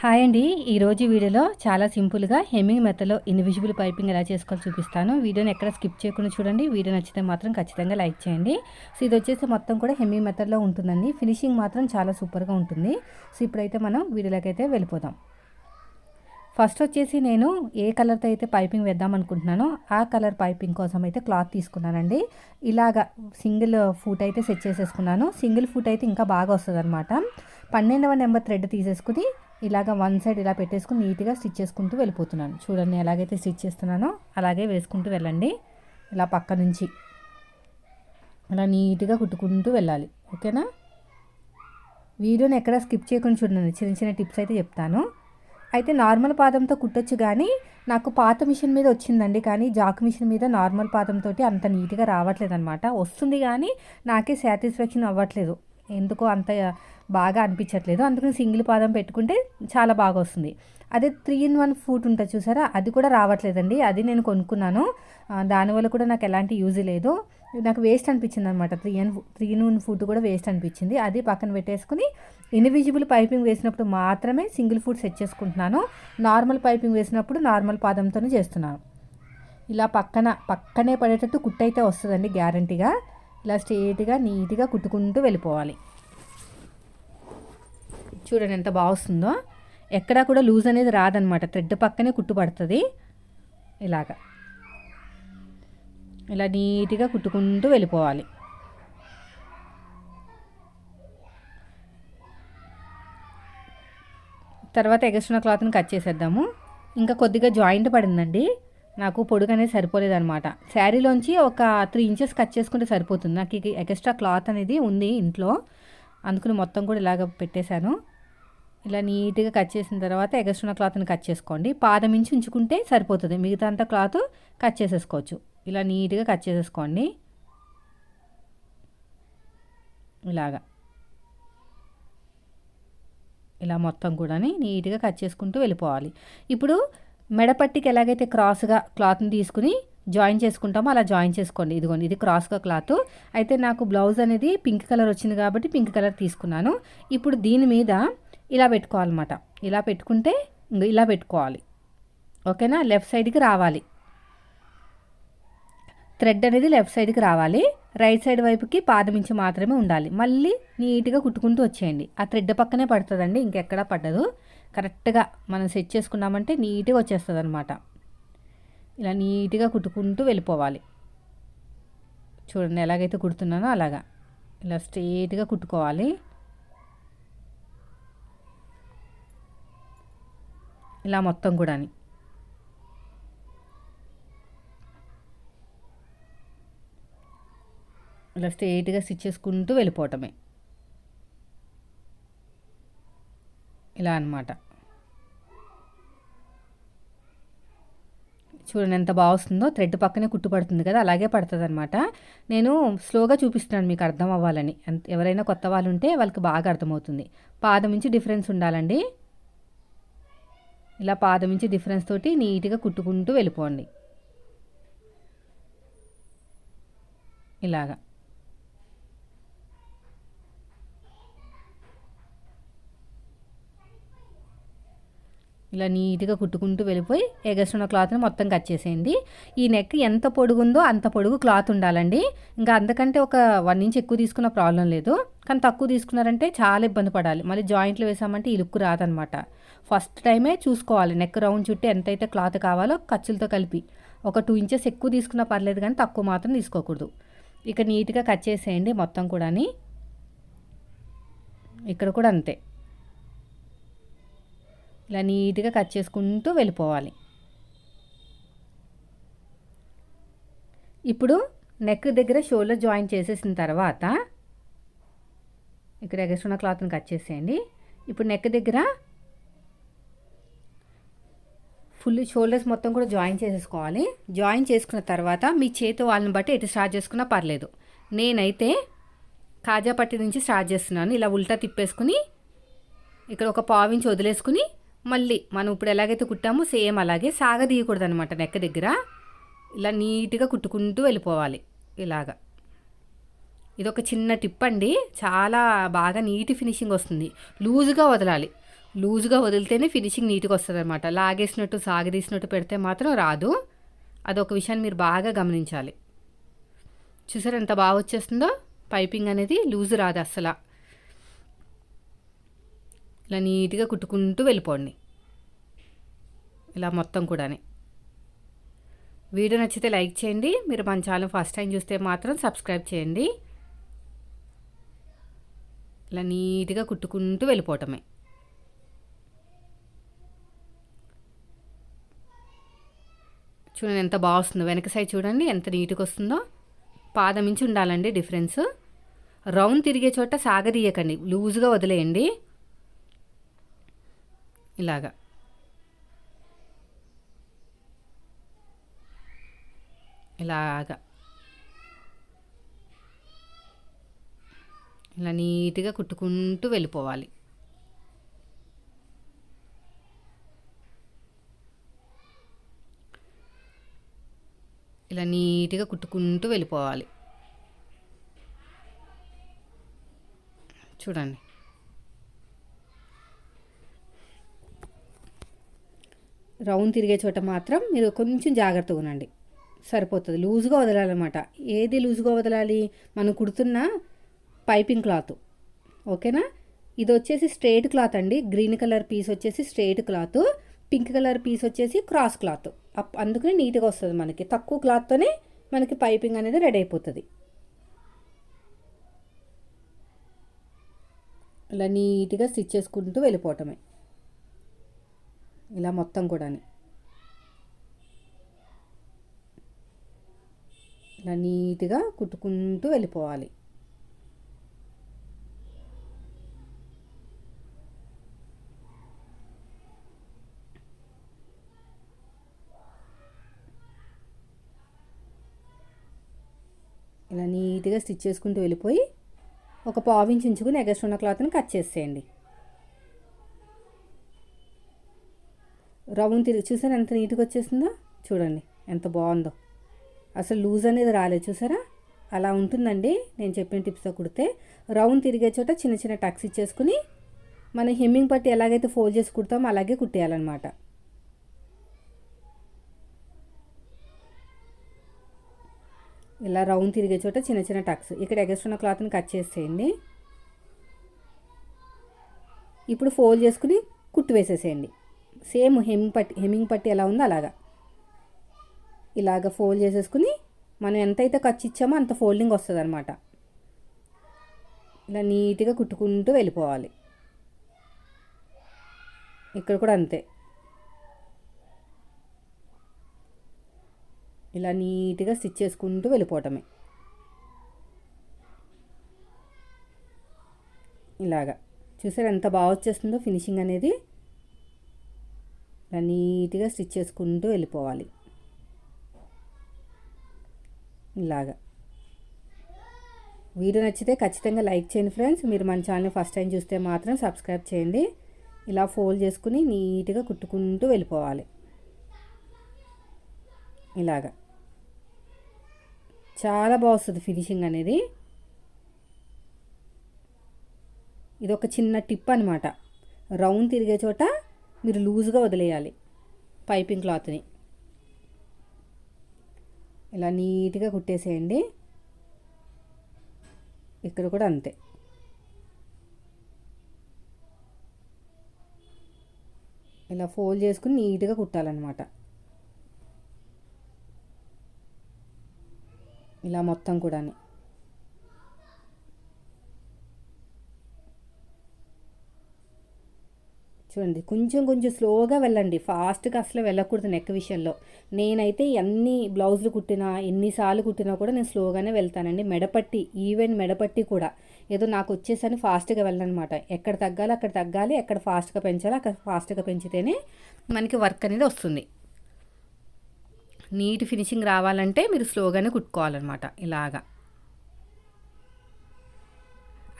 Hi అండి. ఈరోజు వీడియోలో చాలా సింపుల్గా హెమ్మింగ్ మెత్తలో ఇన్విజిబుల్ పైపింగ్ ఎలా చేసుకోవాలో చూపిస్తాను. వీడియోని ఎక్కడ స్కిప్ చేయకుండా చూడండి. వీడియో నచ్చితే మాత్రం ఖచ్చితంగా లైక్ చేయండి. సో ఇది వచ్చేసి మొత్తం కూడా హెమ్మింగ్ మెథడ్లో ఉంటుందండి. ఫినిషింగ్ మాత్రం చాలా సూపర్గా ఉంటుంది. సో ఇప్పుడైతే మనం వీడియోలోకి అయితే వెళ్ళిపోదాం. ఫస్ట్ వచ్చేసి నేను ఏ కలర్తో అయితే పైపింగ్ వేద్దాం అనుకుంటున్నానో ఆ కలర్ పైపింగ్ కోసం అయితే క్లాత్ తీసుకున్నానండి. ఇలాగా సింగిల్ ఫూట్ అయితే సెట్ చేసేసుకున్నాను. సింగిల్ ఫూట్ అయితే ఇంకా బాగా వస్తుంది అనమాట పన్నెండవ నెంబర్ థ్రెడ్ తీసేసుకుని ఇలాగ వన్ సైడ్ ఇలా పెట్టేసుకుని నీట్గా స్టిచ్ చేసుకుంటూ వెళ్ళిపోతున్నాను. చూడండి ఎలాగైతే స్టిచ్ చేస్తున్నానో అలాగే వేసుకుంటూ వెళ్ళండి. ఇలా పక్క నుంచి. అలా నీట్గా కుట్టుకుంటూ వెళ్ళాలి. ఓకేనా? వీడియోని ఎక్కడ స్కిప్ చేయకుండా చూడండి. చిన్న చిన్న టిప్స్ అయితే చెప్తాను. అయితే నార్మల్ పాదంతో కుట్టచ్చు కానీ నాకు పాత మిషన్ మీద వచ్చిందండి. కానీ జాక్ మిషన్ మీద నార్మల్ పాదంతో అంత నీట్గా రావట్లేదు అనమాట వస్తుంది కానీ నాకే సాటిస్ఫాక్షన్ అవ్వట్లేదు. ఎందుకో అంత బాగా అనిపించట్లేదు. అందుకని సింగిల్ పాదం పెట్టుకుంటే చాలా బాగా వస్తుంది. అదే త్రీ ఇన్ వన్ ఫూట్ ఉంటుంది చూసారా? అది కూడా రావట్లేదండి. అది నేను కొనుక్కున్నాను. దానివల్ల కూడా నాకు ఎలాంటి యూజ్ లేదు. నాకు వేస్ట్ అనిపించింది అనమాట three in three in one foot కూడా వేస్ట్ అనిపించింది. అది పక్కన పెట్టేసుకుని ఇన్విజిబుల్ పైపింగ్ వేసినప్పుడు మాత్రమే సింగిల్ ఫుడ్ సెట్ చేసుకుంటున్నాను. నార్మల్ పైపింగ్ వేసినప్పుడు నార్మల్ పాదంతోనే చేస్తున్నాను. ఇలా పక్కన పక్కనే పడేటట్టు కుట్టయితే వస్తుందండి గ్యారంటీగా ఇలా స్ట్రేట్గా నీట్గా కుట్టుకుంటూ వెళ్ళిపోవాలి. చూడండి ఎంత బాగా వస్తుందో. ఎక్కడా కూడా లూజ్ అనేది రాదనమాట. థ్రెడ్ పక్కనే కుట్టు పడుతుంది ఇలాగా. ఇలా నీట్గా కుట్టుకుంటూ వెళ్ళిపోవాలి. తర్వాత ఎగస్ట్రా క్లాత్ని కట్ చేసేద్దాము. ఇంకా కొద్దిగా జాయింట్ పడిందండి. నాకు పొడుగు అనేది సరిపోలేదనమాట. శారీలోంచి ఒక త్రీ ఇంచెస్ కట్ చేసుకుంటే సరిపోతుంది. నాకు ఎక్స్ట్రా క్లాత్ అనేది ఉంది ఇంట్లో. అందుకని మొత్తం కూడా ఇలాగ పెట్టేశాను. ఇలా నీట్గా కట్ చేసిన తర్వాత ఎగస్ట్రా క్లాత్ని కట్ చేసుకోండి. పాదం ఇంచి ఉంచుకుంటే సరిపోతుంది. మిగతా అంతా క్లాత్ కట్ చేసేసుకోవచ్చు. ఇలా నీట్గా కట్ చేసేసుకోండి. ఇలాగా. ఇలా మొత్తం కూడా నీట్గా కట్ చేసుకుంటూ వెళ్ళిపోవాలి. ఇప్పుడు మెడపట్టికి ఎలాగైతే క్రాస్గా క్లాత్ని తీసుకుని జాయిన్ చేసుకుంటామో అలా జాయిన్ చేసుకోండి. ఇదిగోండి ఇది క్రాస్గా క్లాత్. అయితే నాకు బ్లౌజ్ అనేది పింక్ కలర్ వచ్చింది కాబట్టి పింక్ కలర్ తీసుకున్నాను. ఇప్పుడు దీని మీద ఇలా పెట్టుకోవాలన్నమాట. ఇలా పెట్టుకుంటే ఇలా పెట్టుకోవాలి. ఓకేనా? లెఫ్ట్ సైడ్కి రావాలి. థ్రెడ్ అనేది లెఫ్ట్ సైడ్కి రావాలి. రైట్ సైడ్ వైపుకి పాదమించి మాత్రమే ఉండాలి. మళ్ళీ నీట్గా కుట్టుకుంటూ వచ్చేయండి. ఆ థ్రెడ్ పక్కనే పడుతుందండి ఇంకెక్కడా పడ్డదు. కరెక్ట్గా మనం సెట్ చేసుకున్నామంటే నీట్గా వచ్చేస్తుంది అనమాట ఇలా నీట్గా కుట్టుకుంటూ వెళ్ళిపోవాలి. చూడండి ఎలాగైతే కుడుతున్నానో అలాగా. ఇలా స్ట్రేట్గా కుట్టుకోవాలి. ఇలా మొత్తం కూడా ఇలా స్ట్రేట్గా స్టిచ్ చేసుకుంటూ వెళ్ళిపోవటమే. ఇలా అనమాట చూడండి ఎంత బాగా వస్తుందో. థ్రెడ్ పక్కనే కుట్టుపడుతుంది కదా అలాగే పడుతుంది అనమాట నేను స్లోగా చూపిస్తున్నాను మీకు అర్థం అవ్వాలని. ఎవరైనా కొత్త వాళ్ళు ఉంటే వాళ్ళకి బాగా అర్థమవుతుంది. పాదం నుంచి డిఫరెన్స్ ఉండాలండి. ఇలా పాదం నుంచి డిఫరెన్స్ తోటి నీట్గా కుట్టుకుంటూ వెళ్ళిపోండి. ఇలాగా. ఇలా నీట్గా కుట్టుకుంటూ వెళ్ళిపోయి ఎగస్ట్రున్న క్లాత్ని మొత్తం కట్ చేసేయండి. ఈ నెక్ ఎంత పొడుగుందో అంత పొడుగు క్లాత్ ఉండాలండి. ఇంకా అందుకంటే ఒక వన్ ఇంచ్ ఎక్కువ తీసుకున్న ప్రాబ్లం లేదు. కానీ తక్కువ తీసుకున్నారంటే చాలా ఇబ్బంది పడాలి. మళ్ళీ జాయింట్లు వేసామంటే ఈ లుక్ రాదనమాట. ఫస్ట్ టైమే చూసుకోవాలి. నెక్ రౌండ్ చుట్టూ ఎంతైతే క్లాత్ కావాలో ఖర్చులతో కలిపి. ఒక టూ ఇంచెస్ ఎక్కువ తీసుకున్నా పర్లేదు కానీ తక్కువ మాత్రం తీసుకోకూడదు. ఇక నీట్గా కట్ చేసేయండి మొత్తం కూడా ఇక్కడ కూడా అంతే. ఇలా నీట్గా కట్ చేసుకుంటూ వెళ్ళిపోవాలి. ఇప్పుడు నెక్ దగ్గర షోల్డర్ జాయిన్ చేసేసిన తర్వాత ఇక్కడ ఎగస్ట్రున్న క్లాత్ని కట్ చేసేయండి. ఇప్పుడు నెక్ దగ్గర ఫుల్ షోల్డర్స్ మొత్తం కూడా జాయిన్ చేసేసుకోవాలి. జాయిన్ చేసుకున్న తర్వాత మీ చేతి వాళ్ళని బట్టి ఎటు స్టార్ట్ చేసుకున్నా పర్లేదు. నేనైతే కాజాపట్టి నుంచి స్టార్ట్ చేస్తున్నాను. ఇలా ఉల్టా తిప్పేసుకుని ఇక్కడ ఒక పావించి వదిలేసుకుని మళ్ళీ మనం ఇప్పుడు ఎలాగైతే కుట్టామో సేమ్ అలాగే సాగదీయకూడదు అనమాట నెక్క దగ్గర. ఇలా నీట్గా కుట్టుకుంటూ వెళ్ళిపోవాలి ఇలాగా. ఇది ఒక చిన్న టిప్ అండి. చాలా బాగా నీట్ ఫినిషింగ్ వస్తుంది. లూజుగా వదలాలి. లూజుగా వదిలితేనే ఫినిషింగ్ నీట్గా వస్తుంది అనమాట లాగేసినట్టు సాగదీసినట్టు పెడితే మాత్రం రాదు. అదొక విషయాన్ని మీరు బాగా గమనించాలి. చూసారు ఎంత బాగా వచ్చేస్తుందో? పైపింగ్ అనేది లూజ్ రాదు అస్సలు. ఇలా నీట్గా కుట్టుకుంటూ వెళ్ళిపోండి. ఇలా మొత్తం కూడానే. వీడియో నచ్చితే లైక్ చేయండి. మీరు మన ఛానల్ ఫస్ట్ టైం చూస్తే మాత్రం సబ్స్క్రైబ్ చేయండి. ఇలా నీట్గా కుట్టుకుంటూ వెళ్ళిపోవటమే. చూడండి ఎంత బాగా వస్తుందో. వెనక సైడ్ చూడండి ఎంత నీట్గా వస్తుందో. పాదం నుంచి ఉండాలండి డిఫరెన్స్. రౌండ్ తిరిగే చోట సాగదీయకండి. లూజ్గా వదిలేయండి. ఇలాగా. ఇలాగా. ఇలా నీట్గా కుట్టుకుంటూ వెళ్ళిపోవాలి. ఇలా నీట్గా కుట్టుకుంటూ వెళ్ళిపోవాలి. చూడండి. రౌండ్ తిరిగే చోట మాత్రం మీరు కొంచెం జాగ్రత్తగా ఉండండి. సరిపోతుంది. లూజ్గా వదలాలన్నమాట. ఏది లూజ్గా వదలాలి? మనం కుడుతున్న పైపింగ్ క్లాత్. ఓకేనా? ఇది వచ్చేసి స్ట్రేట్ క్లాత్ అండి. గ్రీన్ కలర్ పీస్ వచ్చేసి straight cloth. Pink colour piece వచ్చేసి క్రాస్ క్లాత్. అప్ అందుకని నీట్గా వస్తుంది మనకి. తక్కువ క్లాత్తోనే మనకి పైపింగ్ అనేది రెడీ అయిపోతుంది. ఇలా నీట్గా స్టిచ్ చేసుకుంటూ వెళ్ళిపోవటమే. ఇలా మొత్తం కూడా ఇలా నీట్గా కుట్టుకుంటూ వెళ్ళిపోవాలి. ఇలా నీట్గా స్టిచ్ చేసుకుంటూ వెళ్ళిపోయి ఒక పావు ఉంచుకుని ఎగస్ట్ ఉన్న క్లాత్ని కట్ చేసేయండి. రౌండ్ తిరిగి చూసారా? ఎంత నీట్గా వచ్చేసిందో? చూడండి ఎంత బాగుందో. అసలు లూజ్ అనేది రాలేదు చూసారా? అలా ఉంటుందండి. నేను చెప్పిన టిప్స్తో కుడితే రౌండ్ తిరిగే చోట చిన్న చిన్న టక్స్ ఇచ్చేసుకుని మనం హెమ్మింగ్ పట్టి ఎలాగైతే ఫోల్డ్ చేసి కుడతామో అలాగే కుట్టేయాలన్నమాట. ఇలా రౌండ్ తిరిగే చోట చిన్న చిన్న టక్స్. ఇక్కడ ఎగస్ట్రున్న క్లాత్ని కట్ చేసేయండి. ఇప్పుడు ఫోల్డ్ చేసుకుని కుట్టు వేసేసేయండి. సేమ్ హెమ్మింగ్ పట్టి హెమ్మింగ్ పట్టి ఎలా ఉందో అలాగా. ఇలాగ ఫోల్డ్ చేసేసుకుని మనం ఎంతైతే ఖర్చు ఇచ్చామో అంత ఫోల్డింగ్ వస్తుంది అనమాట ఇలా నీట్గా కుట్టుకుంటూ వెళ్ళిపోవాలి. ఇక్కడ కూడా అంతే. ఇలా నీట్గా స్టిచ్ చేసుకుంటూ వెళ్ళిపోవటమే. ఇలాగా. చూసారు ఎంత బాగా వచ్చేస్తుందో ఫినిషింగ్ అనేది? ఇలా నీట్గా స్టిచ్ చేసుకుంటూ వెళ్ళిపోవాలి. ఇలాగా. వీడియో నచ్చితే ఖచ్చితంగా లైక్ చేయండి ఫ్రెండ్స్. మీరు మన ఛానల్ ఫస్ట్ టైం చూస్తే మాత్రం సబ్స్క్రైబ్ చేయండి. ఇలా ఫోల్డ్ చేసుకుని నీట్గా కుట్టుకుంటూ వెళ్ళిపోవాలి. ఇలాగా. చాలా బాగుస్తుంది ఫినిషింగ్ అనేది. ఇది ఒక చిన్న టిప్ అనమాట రౌండ్ తిరిగే చోట మీరు లూజ్గా వదిలేయాలి పైపింగ్ క్లాత్ని. ఇలా నీట్గా కుట్టేసేయండి. ఇక్కడ కూడా అంతే. ఇలా ఫోల్డ్ చేసుకుని నీట్గా కుట్టాలన్నమాట. ఇలా మొత్తం కూడా చూడండి కొంచెం కొంచెం స్లోగా వెళ్ళండి. ఫాస్ట్గా అసలు వెళ్ళకూడదు నెక్ విషయంలో. నేనైతే ఎన్ని బ్లౌజులు కుట్టినా ఎన్నిసార్లు కుట్టినా కూడా నేను స్లోగానే వెళ్తానండి. మెడపట్టి ఈవెన్ మెడపట్టి కూడా. ఏదో నాకు వచ్చేసని ఫాస్ట్గా వెళ్ళనమాట. ఎక్కడ తగ్గాలి అక్కడ తగ్గాలి ఎక్కడ ఫాస్ట్గా పెంచాలి అక్కడ ఫాస్ట్గా పెంచితేనే మనకి వర్క్ అనేది వస్తుంది. నీట్ ఫినిషింగ్ రావాలంటే మీరు స్లోగానే కుట్టుకోవాలన్నమాట ఇలాగా.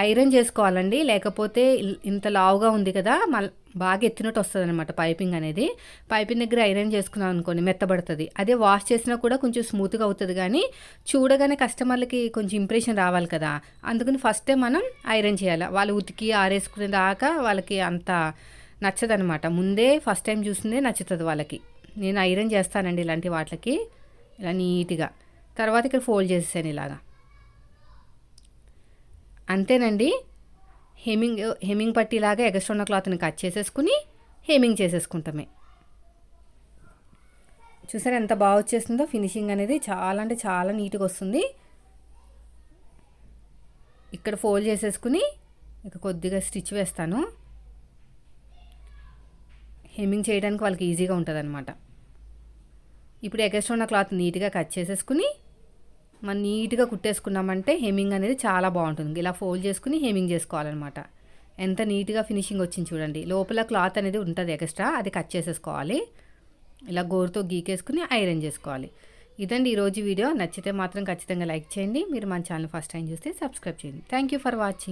ఐరన్ చేసుకోవాలండి. లేకపోతే ఇంత లావుగా ఉంది కదా మళ్ళీ బాగా ఎత్తినట్టు వస్తుంది అనమాట పైపింగ్ అనేది. పైపింగ్ దగ్గర ఐరన్ చేసుకున్నాం అనుకోండి మెత్తబడుతుంది. అదే వాష్ చేసినా కూడా కొంచెం స్మూత్గా అవుతుంది కానీ చూడగానే కస్టమర్లకి కొంచెం ఇంప్రెషన్ రావాలి కదా. అందుకని ఫస్టే మనం ఐరన్ చేయాలి. వాళ్ళు ఉతికి ఆరేసుకునే దాకా వాళ్ళకి అంత నచ్చదనమాట ముందే ఫస్ట్ టైం చూసిందే నచ్చుతుంది వాళ్ళకి. నేను ఐరన్ చేస్తానండి ఇలాంటి వాటికి ఇలా నీట్గా. తర్వాత ఇక్కడ ఫోల్డ్ చేసేసాను ఇలాగా. అంతేనండి. హెమింగ్ హెమింగ్ పట్టిలాగా ఎగస్ట్రా ఉన్న క్లాత్ని కట్ చేసేసుకుని హెమింగ్ చేసేసుకుంటామే. చూసారా ఎంత బాగా వచ్చేస్తుందో? ఫినిషింగ్ అనేది చాలా అంటే చాలా నీట్గా వస్తుంది. ఇక్కడ ఫోల్డ్ చేసేసుకుని ఇక కొద్దిగా స్టిచ్ వేస్తాను. హెమ్మింగ్ చేయడానికి వాళ్ళకి ఈజీగా ఉంటుంది అనమాట ఇప్పుడు ఎగస్ట్రా ఉన్న క్లాత్ నీట్గా కట్ చేసేసుకుని మనం నీట్గా కుట్టేసుకున్నామంటే హెమ్మింగ్ అనేది చాలా బాగుంటుంది. ఇలా ఫోల్డ్ చేసుకుని హెమ్మింగ్ చేసుకోవాలన్నమాట. ఎంత నీట్గా ఫినిషింగ్ వచ్చింది చూడండి. లోపల క్లాత్ అనేది ఉంటుంది ఎక్స్ట్రా అది కట్ చేసేసుకోవాలి. ఇలా గోరుతో గీకేసుకుని ఐరన్ చేసుకోవాలి. ఇదండి ఈరోజు వీడియో. నచ్చితే మాత్రం ఖచ్చితంగా లైక్ చేయండి. మీరు మన ఛానల్ ఫస్ట్ టైం చూస్తే సబ్స్క్రైబ్ చేయండి. Thank you for watching.